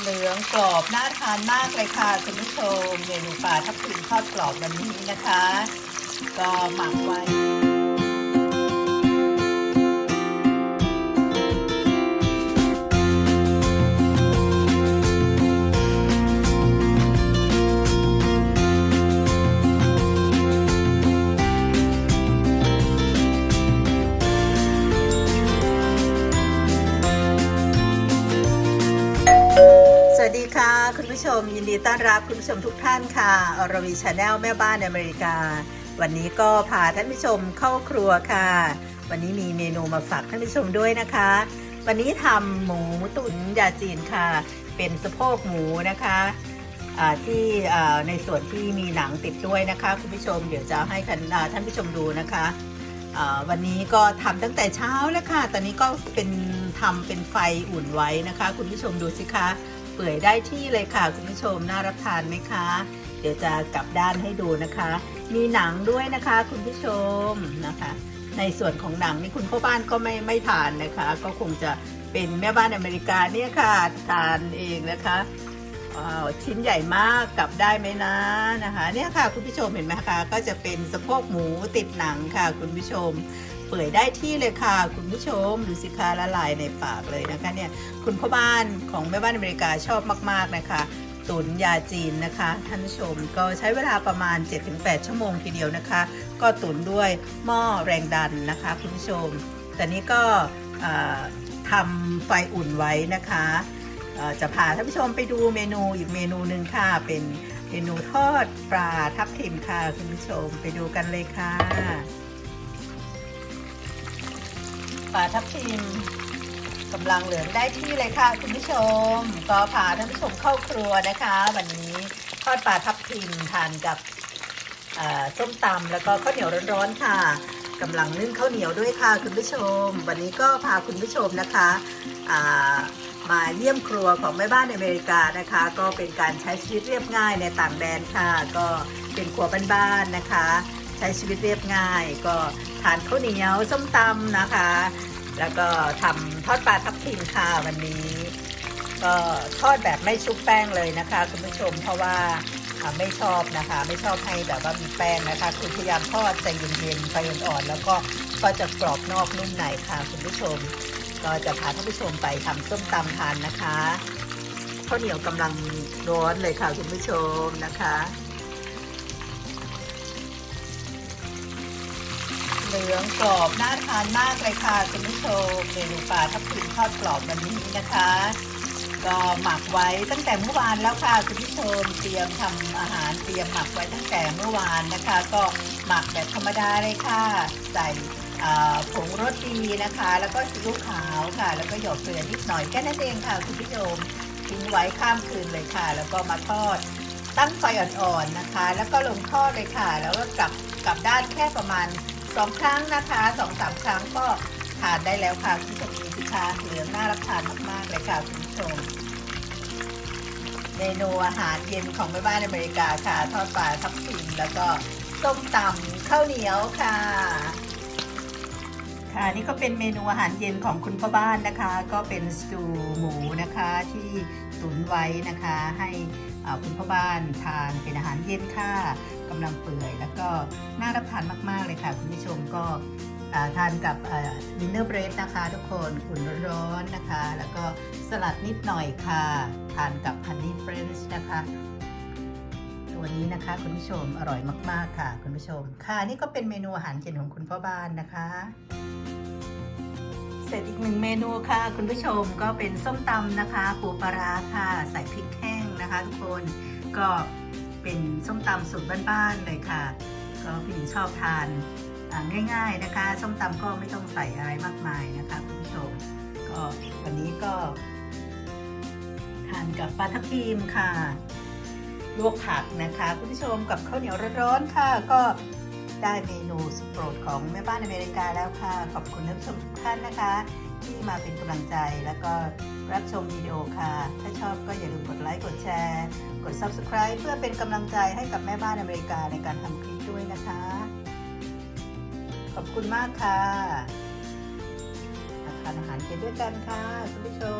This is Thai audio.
เหลืองกรอบน่าทานมากเลยค่ะคุณผู้ชมเมนูปลาทับทิมทอดกรอบวันนี้นะคะ ก็หมักไว้ ผู้ชม ยินดีต้อนรับคุณผู้ชมทุกท่านค่ะอรวีชาแนลแม่บ้านอเมริกา วันนี้ก็พาท่านผู้ชมเข้าครัวค่ะ วันนี้มีเมนูมาฝากท่านผู้ชมด้วยนะคะ วันนี้ทำหมูตุ๋นยาจีนค่ะ เป็นสะโพกหมูนะคะที่ในส่วนที่มีหนังติดด้วยนะคะ คุณผู้ชมเดี๋ยวจะให้ท่านท่านผู้ชมดูนะคะวันนี้ก็ทำตั้งแต่เช้าแล้วค่ะ ตอนนี้ก็เป็นทำเป็นไฟอุ่นไว้นะคะ คุณผู้ชมดูสิคะ ปื่อยได้ที่เลยค่ะคุณผู้ชมน่ารับทานไหมคะ เดี๋ยวจะกลับด้านให้ดูนะคะ มีหนังด้วยนะคะคุณผู้ชมนะคะ ในส่วนของหนังนี่คุณพ่อบ้านก็ไม่ไม่ทานนะคะ ก็คงจะเป็นแม่บ้านอเมริกาเนี่ยค่ะทานเองนะคะว้าวชิ้นใหญ่มากกลับได้ไหมนะนะคะ เนี่ยค่ะคุณผู้ชมเห็นไหมคะก็จะเป็นสะโพกหมูติดหนังค่ะคุณผู้ชม เปื่อยได้ที่เลยค่ะ คุณผู้ชมดูสิคะละลายในปากเลยนะคะเนี่ยคุณพ่อบ้านของแม่บ้านอเมริกาชอบมาก ๆ นะคะตุนยาจีนนะคะ ท่านผู้ชมก็ใช้เวลาประมาณ 7-8 ชั่วโมงทีเดียวนะคะ ก็ตุนด้วยหม้อแรงดันนะคะคุณผู้ชม แต่นี้ก็ทำไฟอุ่นไว้นะคะจะพาท่านผู้ชมไปดูเมนูอีกเมนูหนึ่งค่ะ เป็นเมนูทอดปลาทับทิมค่ะคุณผู้ชมไปดูกันเลยค่ะ ปลาทับทิมกำลังเหลืองได้ที่เลยค่ะ คุณผู้ชม ก็พาท่านผู้ชมเข้าครัวนะคะ วันนี้ทอดปลาทับทิมทานกับส้มตำแล้วก็ข้าวเหนียวร้อนๆค่ะกำลังนึ่งข้าวเหนียวด้วยค่ะคุณผู้ชม วันนี้ก็พาคุณผู้ชมนะคะมาเยี่ยมครัวของแม่บ้านในอเมริกานะคะ ก็เป็นการใช้ชีวิตเรียบง่ายในต่างแดนค่ะ ก็เป็นครัวบ้านๆนะคะ ใช้ชีวิตเรียบง่าย ก็ทานข้าวเหนียวส้มตำนะคะ แล้วก็ทำทอดปลาทับทิมค่ะวันนี้ ก็ทอดแบบไม่ชุบแป้งเลยนะคะคุณผู้ชมเพราะว่าไม่ชอบนะคะ ไม่ชอบให้แบบว่ามีแป้งนะคะ คือพยายามทอดใจเย็นๆไฟอ่อนๆแล้วก็ก็จะกรอบนอกนุ่มในค่ะคุณผู้ชม ก็จะพาท่านผู้ชมไปทำส้มตำทานนะคะข้าวเหนียวกำลังร้อนเลยค่ะคุณผู้ชมนะคะ เหลืองกรอบน่าทานมากเลยค่ะคุณผู้ชมเมนูปลาทับทิมทอดกรอบวันนี้นะคะ ก็หมักไว้ตั้งแต่เมื่อวานแล้วค่ะคุณผู้ชมเตรียมทำอาหารเตรียมหมักไว้ตั้งแต่เมื่อวานนะคะ ก็หมักแบบธรรมดาเลยค่ะ ใส่ผงรสดีนะคะ แล้วก็ซีอิ๊วขาวค่ะ แล้วก็หยอกเกลือนิดหน่อยแค่นั้นเองค่ะคุณผู้ชมทิ้งไว้ข้ามคืนเลยค่ะ แล้วก็มาทอดตั้งไฟอ่อนๆนะคะ แล้วก็ลงทอดเลยค่ะ แล้วก็กลับกลับด้านแค่ประมาณ สองครั้งนะคะสองสามครั้งก็ทานได้แล้วค่ะคุณผู้ชมมีสิคะเหลืองน่ารับทานมากๆเลยค่ะคุณผู้ชมเมนูอาหารเย็นของแม่บ้านอเมริกาค่ะ ทอดปลาทับทิมแล้วก็ส้มตำข้าวเหนียวค่ะ ค่ะนี่ก็เป็นเมนูอาหารเย็นของคุณพ่อบ้านนะคะ ก็เป็นสตูหมูนะคะที่ ตุนไว้นะคะ ให้คุณพ่อบ้านทานเป็นอาหารเย็นค่ะกำลังเปื่อย แล้วก็น่ารับทานมากๆเลยค่ะ คุณผู้ชมก็ทานกับดินเนอร์เบรดนะคะ ทุกคนอุ่นร้อนๆนะคะ แล้วก็สลัดนิดหน่อยค่ะ ทานกับฮันนี่เฟรนช์นะคะตัวนี้นะคะคุณผู้ชมอร่อยมาก ๆ ค่ะ คุณผู้ชม ค่ะนี่ก็เป็นเมนูอาหารเย็นของคุณพ่อบ้านนะคะ เสร็จอีกหนึ่งเมนูค่ะ คุณผู้ชมก็เป็นส้มตำนะคะ ปูปลาร้าค่ะ ใส่พริกแห้งนะคะ ทุกคนก็เป็นส้มตำสูตรบ้านๆเลยค่ะ ก็ผู้หญิงชอบทานง่ายๆนะคะ ส้มตำก็ไม่ต้องใส่อะไรมากมายนะคะ คุณผู้ชม ก็วันนี้ก็ ทานกับปลาทับทิมค่ะลวกผักนะคะ คุณผู้ชมกับข้าวเหนียวร้อนๆค่ะ ก็ ได้เมนูสุดโปรดของแม่บ้านอเมริกาแล้วค่ะ ขอบคุณท่านผู้ชมทุกท่านนะคะ ที่มาเป็นกำลังใจแล้วก็รับชมวิดีโอค่ะ ถ้าชอบก็อย่าลืมกดไลค์ กดแชร์ กด Subscribe เพื่อเป็นกำลังใจให้กับแม่บ้านอเมริกาในการทำคลิปด้วยนะคะ ขอบคุณมากค่ะทานอาหารเย็นด้วยกันค่ะคุณผู้ชม